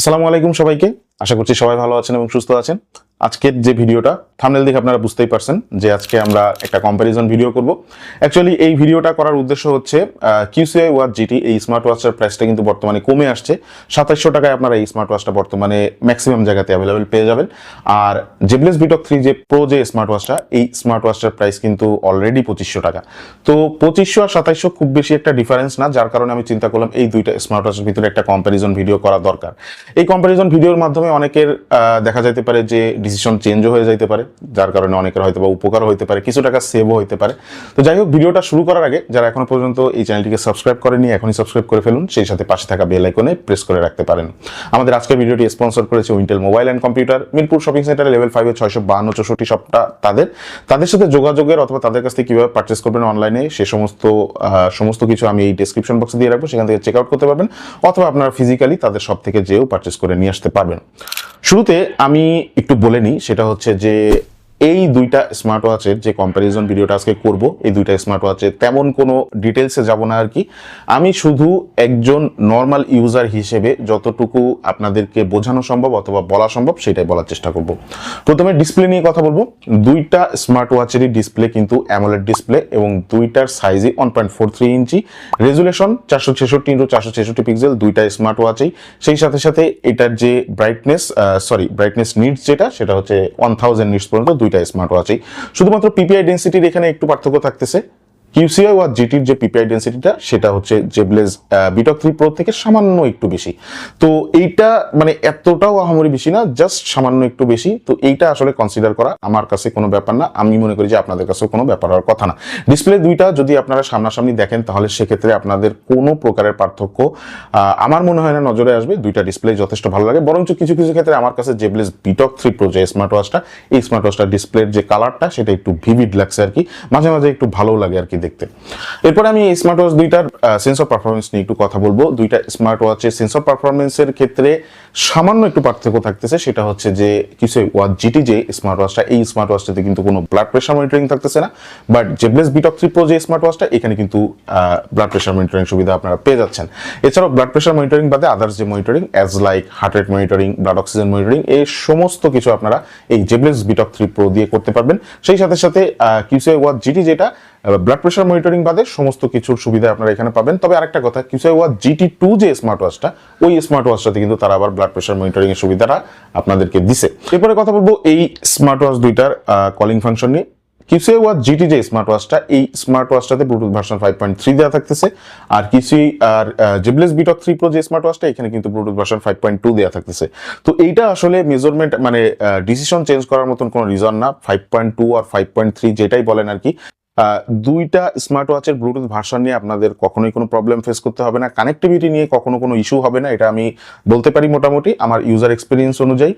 আসসালামু আলাইকুম সবাইকে। আশা করছি সবাই ভালো আছেন এবং সুস্থ আছেন। আজকের যে ভিডিওটা থামনেল দেখে আপনারা বুঝতেই পারছেন যে আজকে আমরা একটা কম্প্যারিজন ভিডিও করব। অ্যাকচুয়ালি এই ভিডিওটা করার উদ্দেশ্য হচ্ছে কিউসিআই ওয়াচ জিটি এই স্মার্ট ওয়াচটার প্রাইসটা কিন্তু বর্তমানে কমে আসছে। সাতাশশো টাকায় আপনারা এই স্মার্ট ওয়াচটা বর্তমানে ম্যাক্সিমাম জায়গাতে অ্যাভেলেবেল পেয়ে যাবেন। আর জেবলেস বিটক থ্রি যে প্রো যে স্মার্ট ওয়াচটা এই স্মার্ট ওয়াচটার প্রাইস কিন্তু অলরেডি পঁচিশশো টাকা। তো পঁচিশশো আর সাতাইশশো খুব বেশি একটা ডিফারেন্স না, যার কারণে আমি চিন্তা করলাম এই দুইটা স্মার্ট ওয়াচের ভিতরে একটা কম্প্যারিজন ভিডিও করা দরকার। এই কম্প্যারিজন ভিডিওর মাধ্যমে অনেকের দেখা যেতে পারে যে ডিসিশন চেঞ্জও হয়ে যেতে পারে, যার কারণে অনেকের হয়তো বা উপকার হতে পারে, কিছু টাকা সেভও হতে পারে। তো যাই হোক, ভিডিওটা শুরু করার আগে যারা এখনও পর্যন্ত এই চ্যানেলটিকে সাবস্ক্রাইব করেনি এখনই সাবস্ক্রাইব করে ফেলুন, সেই সাথে পাশে থাকা বেল আইকনে প্রেস করে রাখতে পারেন। আমাদের আজকের ভিডিওটি স্পন্সর করেছে Wintel mobile and computer Mirpur shopping centre level ফাইভে ছয়শো বাহান্ন চৌষট্টি সবটা তাদের। তাদের সাথে যোগাযোগের অথবা তাদের কাছ থেকে কীভাবে পারচেস করবেন অনলাইনে সে সমস্ত সমস্ত কিছু আমি এই ডেসক্রিপশন বক্সে দিয়ে রাখব, সেখান থেকে চেক আউট করতে পারবেন, অথবা আপনারা ফিজিক্যালি তাদের সব থেকে যেও পারচেস করে নিয়ে আসতে পারবেন। শুরুতে আমি একটু বলে নিই সেটা হচ্ছে যে এই দুইটা স্মার্ট ওয়াচের যে কম্প্যারিজন ভিডিওটা আজকে করব, এই দুইটা স্মার্ট ওয়াচে তেমন কোনো ডিটেলসে যাব না আর কি। আমি শুধু একজন নর্মাল ইউজার হিসেবে যতটুকু আপনাদেরকে বোঝানো সম্ভব অথবা বলা সম্ভব সেটাই বলার চেষ্টা করব। প্রথমে ডিসপ্লে নিয়ে কথা বলব। দুইটা স্মার্ট ওয়াচেরই ডিসপ্লে কিন্তু অ্যামোলেড ডিসপ্লে এবং দুইটার সাইজই one point four three inch. Resolution চারশো ছেষট্টি ইন্টু চারশো ছেষট্টি পিক্সেল দুইটা স্মার্ট ওয়াচেই সেই সাথে সাথে এটার যে ব্রাইটনেস সরি ব্রাইটনেস নিডস যেটা, সেটা হচ্ছে ওয়ান থাউজেন্ড নিডস পর্যন্ত দুইটা স্মার্ট ওয়াচেই শুধুমাত্র পিপিআই ডেন্সিটির এখানে একটু পার্থক্য থাকতেছে। কিউসিআই ওয়াচ জিটির যে পিপিআই ডেন্সিটিটা সেটা হচ্ছে জেবলেজ বিটক থ্রি প্রো থেকে সামান্য একটু বেশি। তো এইটা মানে এতটাও আহামরি বেশি না জাস্ট সামান্য একটু বেশি। তো এইটা আসলে কনসিডার করা আমার কাছে কোনো ব্যাপার না। আমি মনে করি যে আপনাদের কাছেও কোনো ব্যাপার হওয়ার কথা না। ডিসপ্লে দুইটা যদি আপনারা সামনাসামনি দেখেন, তাহলে সেক্ষেত্রে আপনাদের কোনো প্রকারের পার্থক্য আমার মনে হয় না নজরে আসবে। দুইটা ডিসপ্লে যথেষ্ট ভালো লাগে। বরঞ্চ কিছু কিছু ক্ষেত্রে আমার কাছে জেবলেস বিটক থ্রি প্রো যে স্মার্ট ওয়াচটা এই স্মার্ট ওয়াচটা ডিসপ্লের যে কালারটা সেটা একটু ভিভিড লাগছে আর কি। মাঝে মাঝে একটু ভালো লাগে আর কি দেখতে। এরপরে আমি স্মার্ট ওয়াচ দুইটার সেন্স অফ পারফরমেন্স নিয়ে একটু কথা বলব। দুইটা স্মার্ট ওয়াচের সেন্স অফ পারফরমেন্সের ক্ষেত্রে সামান্য একটু পার্থক্য থাকতেছে, সেটা হচ্ছে যে কিছু ওয়াচ জিটি যে স্মার্ট ওয়াচটা এই স্মার্ট ওয়াচটাতে কিন্তু কোনো ব্লাড প্রেশার মনিটরিং থাকতেছে না। But Zeblaze Btalk three pro যে স্মার্ট ওয়াচটা এখানে কিন্তু ব্লাড প্রেশার মনিটরিং সুবিধা আপনারা পেয়ে যাচ্ছেন। এছাড়াও ব্লাড প্রেশার মনিটরিং বাদে আদার্স যে monitoring as like heart rate monitoring blood oxygen monitoring এই সমস্ত কিছু আপনারা এই জেবলেস বিটক থ্রি প্রো দিয়ে করতে পারবেন। সেই সাথে সাথে কিউসিআই ওয়াচ জিটি যেটা ব্লাড প্রেশার মনিটরিং বাদে সমস্ত কিছুর সুবিধা আপনারা এখানে পাবেন। তবে আরেকটা কথা কিউসিআই ওয়াচ জিটি টু যে স্মার্ট ওয়াচটা ওই স্মার্ট ওয়াচটাতে কিন্তু তারা আবার ব্লাড প্রেশার মনিটরিং এর সুবিধাটা আপনাদেরকে দিছে। এরপরে কথা বলব এই স্মার্ট ওয়াচ দুইটার কলিং ফাংশন নিয়ে। কিউসিআই ওয়াচ জিটি যে স্মার্ট ওয়াচটা এই smart ওয়াচটাতে Bluetooth version five point three দেওয়া থাকতেছে। আর কিউসি আর জিবলেস বিটক থ্রি প্রো যে স্মার্ট ওয়াচটা এখানে কিন্তু Bluetooth version five point two দেওয়া থাকতেছে। তো এইটা আসলে মেজারমেন্ট মানে ডিসিশন চেঞ্জ করার মতন কোনো রিজন না। ফাইভ পয়েন্ট টু আর ফাইভ পয়েন্ট থ্রি যেটাই বলেন আর কি। দুইটা স্মার্ট ওয়াচের ব্লুটুথ ভার্সন নিয়ে আপনাদের কখনোই কোনো প্রবলেম ফেস করতে হবে না। কানেক্টিভিটি নিয়ে কখনো কোনো ইস্যু হবে না, এটা আমি বলতে পারি মোটামুটি আমার ইউজার এক্সপিরিয়েন্স অনুযায়ী।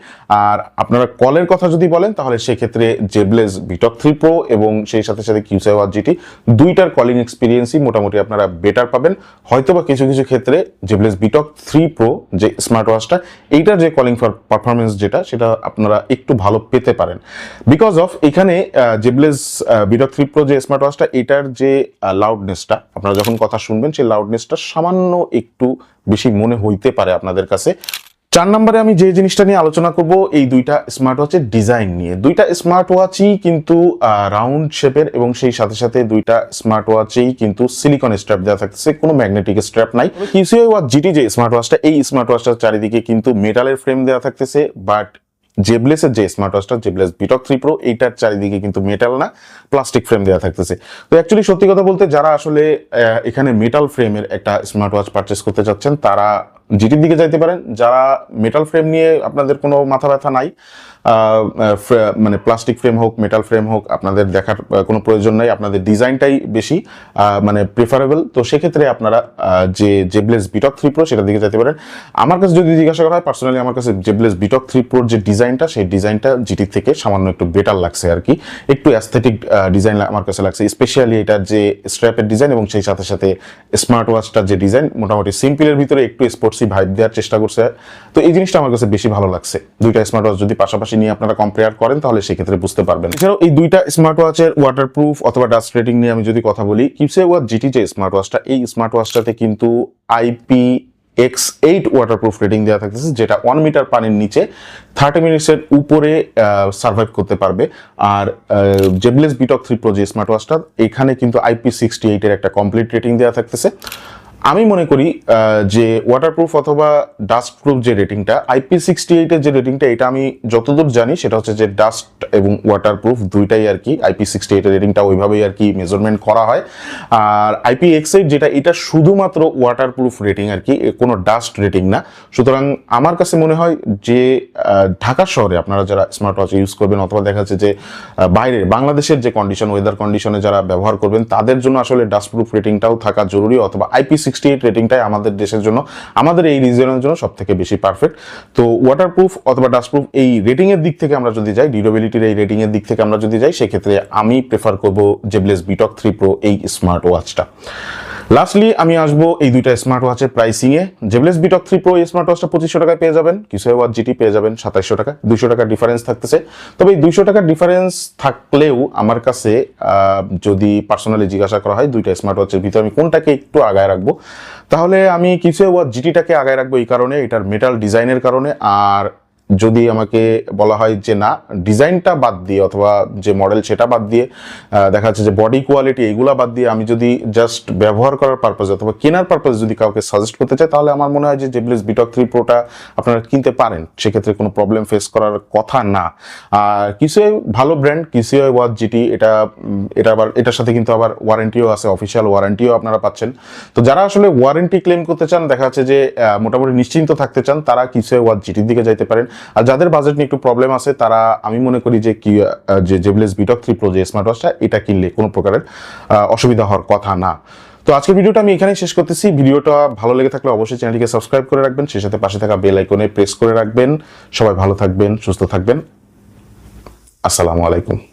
আর আপনারা কলের কথা যদি বলেন, তাহলে সেক্ষেত্রে জেবলেস বিটক থ্রি প্রো এবং সেই সাথে সাথে কিউসাই ওয়াচ জিটি দুইটার কলিং এক্সপিরিয়েন্সই মোটামুটি আপনারা বেটার পাবেন। হয়তো বা কিছু কিছু ক্ষেত্রে জেবলেস বিটক থ্রি প্রো যে স্মার্ট ওয়াচটা এইটার যে কলিং ফর পারফরমেন্স যেটা, সেটা আপনারা একটু ভালো পেতে পারেন। বিকজ অফ এখানে জেবলেস বিটক থ্রি প্রো যে স্মার্ট ওয়াচটা এটার যে লাউডনেসটা আপনারা যখন কথা শুনবেন সেই লাউডনেসটা সামান্য একটু বেশি মনে হইতে পারে আপনাদের কাছে। চার নম্বরে আমি যে জিনিসটা নিয়ে আলোচনা করব এই দুইটা স্মার্ট ওয়াচের ডিজাইন নিয়ে। দুইটা স্মার্ট ওয়াচই কিন্তু রাউন্ড শেপের এবং সেই সাথে সাথে দুইটা স্মার্ট ওয়াচেই কিন্তু সিলিকন স্ট্র্যাপ দেওয়া থাকছে কোনো ম্যাগনেটিক স্ট্র্যাপ নাই। কিউসিআই ওয়াচ জিটি যে স্মার্ট ওয়াচটা এই স্মার্ট ওয়াচটার চারিদিকে কিন্তু মেটালের ফ্রেম দেওয়া থাকতেছে বাট জেবলেসের যে স্মার্ট ওয়াচটা জেবলেস বিটক থ্রি প্রো এইটার চারিদিকে কিন্তু মেটাল না প্লাস্টিক ফ্রেম দেওয়া থাকতেছে। তো অ্যাকচুয়ালি সত্যি কথা বলতে যারা আসলে এখানে মেটাল ফ্রেমের একটা স্মার্ট ওয়াচ পারচেস করতে চাচ্ছেন, তারা জিটির দিকে যাইতে পারেন, যারা মেটাল ফ্রেম নিয়ে আপনাদের কোনো মাথা ব্যথা নাই মানে প্লাস্টিক ফ্রেম হোক মেটাল ফ্রেম হোক, আপনাদের দেখার কোনো প্রয়োজন নাই, আপনাদের ডিজাইনটাই বেশি মানে প্রেফারেবল তো সেক্ষেত্রে আপনারা যে জেবলেস বিটক থ্রি প্রো সেটার দিকে যেতে পারেন। আমার কাছে যদি জিজ্ঞাসা করা হয় পার্সোনালি আমার কাছে জেবলেস বিটক থ্রি প্রোর যে ডিজাইনটা, সেই ডিজাইনটা জিটির থেকে সামান্য একটু বেটার লাগছে আর কি। একটু অ্যাস্থেটিক ডিজাইন আমার কাছে লাগছে স্পেশালি এটার যে স্ট্র্যাপের ডিজাইন এবং সেই সাথে সাথে স্মার্ট ওয়াচটার যে ডিজাইন মোটামুটি সিম্পলের ভিতরে একটু স্পোর্টসি ভাইব দেওয়ার চেষ্টা করছে। তো এই জিনিসটা আমার কাছে বেশি ভালো লাগছে। দুইটা স্মার্ট ওয়াচ যদি পাশাপাশি নিয়ে আপনারা কম্পেয়ার করেন, তাহলে সেক্ষেত্রে বুঝতে পারবেন। এছাড়াও এই দুইটা স্মার্ট ওয়াচের ওয়াটার প্রুফ অথবা ডাস্ট রেটিং নিয়ে আমি যদি কথা বলি কিপসে ওয়াচ জিটি যে স্মার্ট ওয়াচটা এই স্মার্ট ওয়াচটাতে কিন্তু IP X eight waterproof rating দেওয়া থাকতেছে, যেটা ওয়ান মিটার পানির নিচে থার্টি মিনিটসের উপরে সার্ভাইভ করতে পারবে। আর জেবলেস বিটক থ্রি প্রো যে স্মার্ট ওয়াচটা এখানে কিন্তু আইপি সিক্সটি এইটের একটা কমপ্লিট রেটিং দেওয়া থাকতেছে। আমি মনে করি যে ওয়াটারপ্রুফ অথবা ডাস্ট প্রুফ যে রেটিংটা আইপি সিক্সটি এইটের যে রেটিংটা এটা আমি যতদূর জানি, সেটা হচ্ছে যে ডাস্ট এবং ওয়াটারপ্রুফ দুইটাই আর কি আইপি সিক্সটি এইটের রেটিংটা ওইভাবেই আর কি মেজারমেন্ট করা হয়। আর আইপি এক্স এইট যেটা, এটা শুধুমাত্র ওয়াটারপ্রুফ রেটিং আর কি কোনো ডাস্ট রেটিং না। সুতরাং আমার কাছে মনে হয় যে ঢাকা শহরে আপনারা যারা স্মার্ট ওয়াচ ইউজ করবেন অথবা দেখা যাচ্ছে যে বাইরে, বাংলাদেশের যে কন্ডিশন ওয়েদার কন্ডিশনে যারা ব্যবহার করবেন, তাদের জন্য আসলে ডাস্ট প্রুফ রেটিংটাও থাকা জরুরি অথবা আইপি সিক্সটি এইট রেটিংটাই আমাদের দেশের জন্য, আমাদের এই রিজনের জন্য সব থেকে বেশি পারফেক্ট তো ওয়াটারপ্রুফ অথবা ডাস্টপ্রুফ এই রেটিংয়ের দিক থেকে আমরা যদি যাই ডিউরেবিলিটির এই রেটিংয়ের দিক থেকে আমরা যদি যাই, সেক্ষেত্রে আমি প্রেফার করব জেবলেস বিটক থ্রি প্রো এই স্মার্ট ওয়াচটা লাস্টলি আমি আসব এই দুইটা স্মার্ট ওয়াচের প্রাইসিং এ Zeblaze Btalk three pro smart ওয়াচটা পঁচিশশো টাকায় পেয়ে যাবেন। কিছু ওয়াচ জিটি পেয়ে যাবেন সাতাইশশো টাকা। দুইশো টাকার ডিফারেন্স থাকতেছে। তবে এই দুইশো টাকার ডিফারেন্স থাকলেও আমার কাছে যদি পার্সোনালি জিজ্ঞাসা করা হয় দুইটা স্মার্ট ওয়াচের ভিতরে আমি কোনটাকে একটু আগায় রাখব, তাহলে আমি কিছু ওয়াচ জিটিটাকে আগায় রাখব এই কারণে। এটার মেটাল ডিজাইনের কারণে। আর যদি আমাকে বলা হয় যে না, ডিজাইনটা বাদ দিয়ে অথবা যে মডেল সেটা বাদ দিয়ে দেখা যাচ্ছে যে বডি কোয়ালিটি এগুলা বাদ দিয়ে আমি যদি জাস্ট ব্যবহার করার পারপাস অথবা কেনার পারপাস যদি কাউকে সাজেস্ট করতে চাই, তাহলে আমার মনে হয় যে জেবলিস বিটক থ্রি প্রোটা আপনারা কিনতে পারেন। সেক্ষেত্রে কোনো প্রবলেম ফেস করার কথা না। আর কিছু ভালো ব্র্যান্ড কিছু ওয়াচ জিটি এটা এটা আবার, এটার সাথে কিন্তু আবার ওয়ারেন্টিও আছে অফিসিয়াল ওয়ারেন্টিও আপনারা পাচ্ছেন। তো যারা আসলে ওয়ারেন্টি ক্লেম করতে চান, দেখা যাচ্ছে যে মোটামুটি নিশ্চিন্ত থাকতে চান, তারা কিছু ওয়াচ জিটির দিকে যাইতে পারেন। আর যাদের বাজেট নিয়ে একটু প্রবলেম আছে, তারা আমি মনে করি যে কি যে জেবলেস বিটক থ্রি প্রো যে স্মার্ট ওয়াচটা এটা কিনলে কোনো প্রকারের অসুবিধা হওয়ার কথা না। তো আজকের ভিডিওটা আমি এখানেই শেষ করতেছি। ভিডিওটা ভালো লেগে থাকলে অবশ্যই চ্যানেলটিকে সাবস্ক্রাইব করে রাখবেন। সেই সাথে পাশে থাকা বেল আইকনে প্রেস করে রাখবেন। সবাই ভালো থাকবেন, সুস্থ থাকবেন। আসসালামু আলাইকুম।